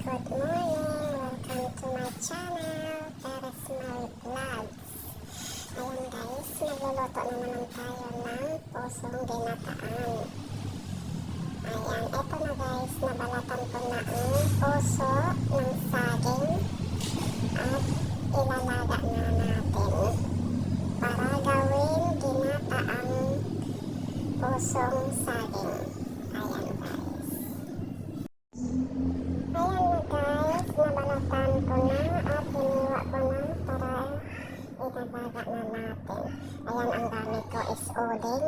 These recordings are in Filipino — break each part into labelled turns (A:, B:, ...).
A: Good morning! Welcome to my channel, Teres My Vlogs. Ayan guys, nagluluto na naman tayo ng pusong ginataan. Ayan, eto na guys, nabalatan ko na ang puso ng saging at ilalaga na natin para gawin ginataang pusong saging. Ayan guys. Ayan na guys, nabalatan ko na at hiniwa ko na para itataga na natin. Ayan, ang gamit ko is uling.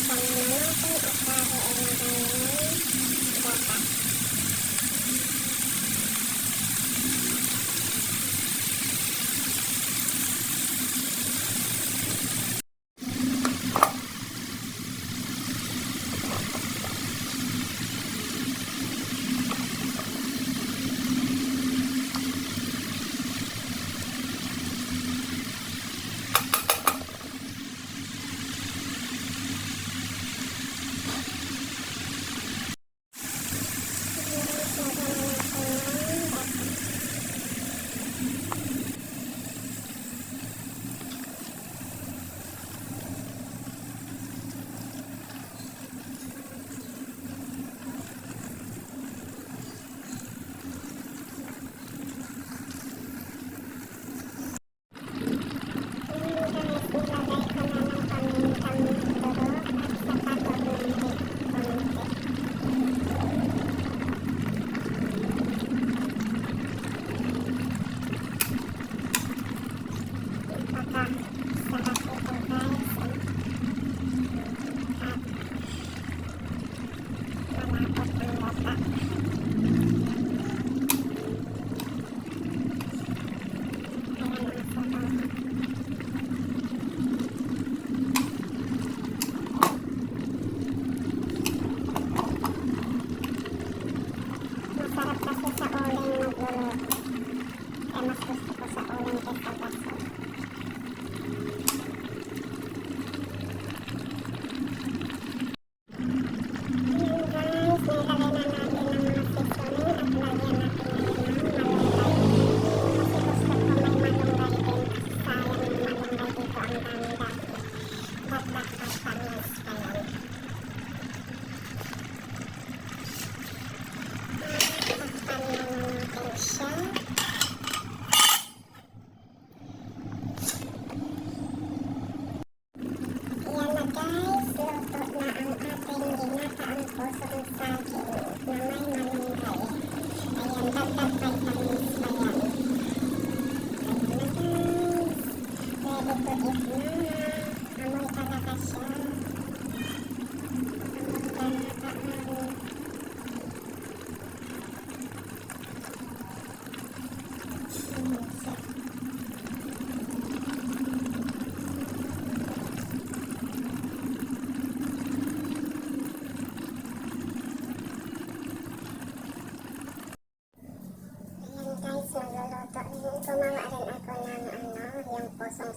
A: isang minuto at bago ay magawin ng bata. Masarap kasi sa uling magluluto. Kaya mas gusto ko sa uling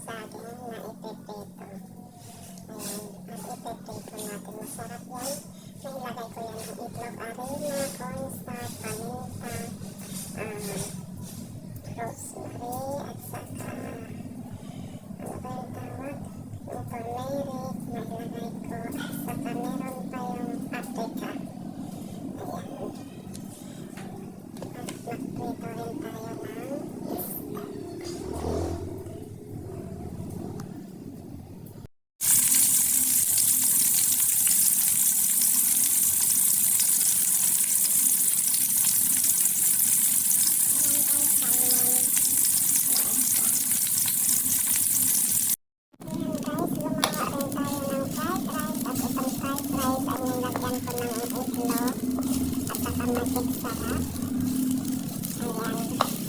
A: สาธุ Aha. I wanted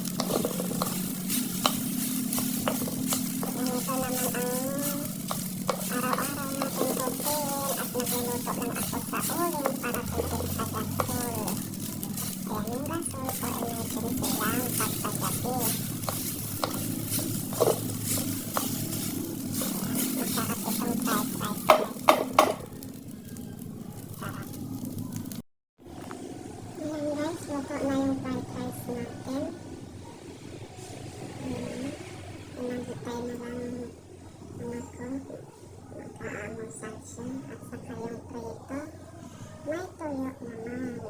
A: masal siya at saka yung prito may tuyo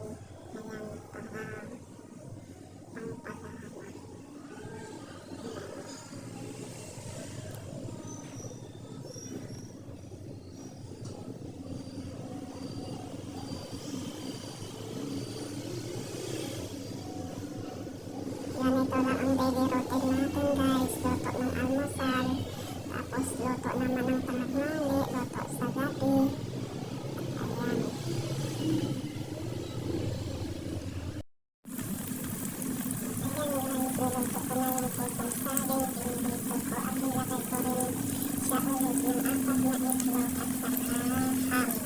A: naman ayan para pang palala ganito lang ang daily routine natin guys. Luto ng almusal. Tapos luto naman ng panagmali Thank you.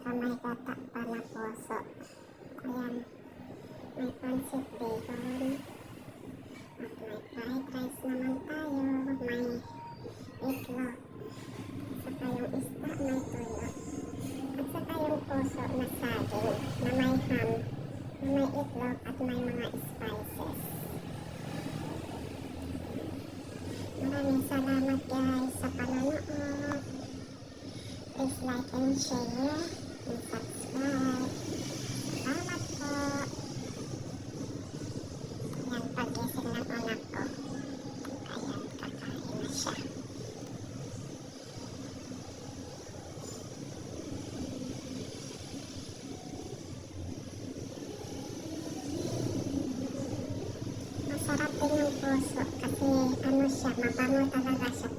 A: kamay tatak pa na puso. Ayan. May pancit bacon. At may fried rice naman tayo. May itlog. Saka yung isda may tuyo. At saka yung puso na saging na may ham, na may itlog at may mga spices. Maraming salamat guys sa panonood. Please like and share masarap din yung puso kasi ano siya, mabango talaga siya.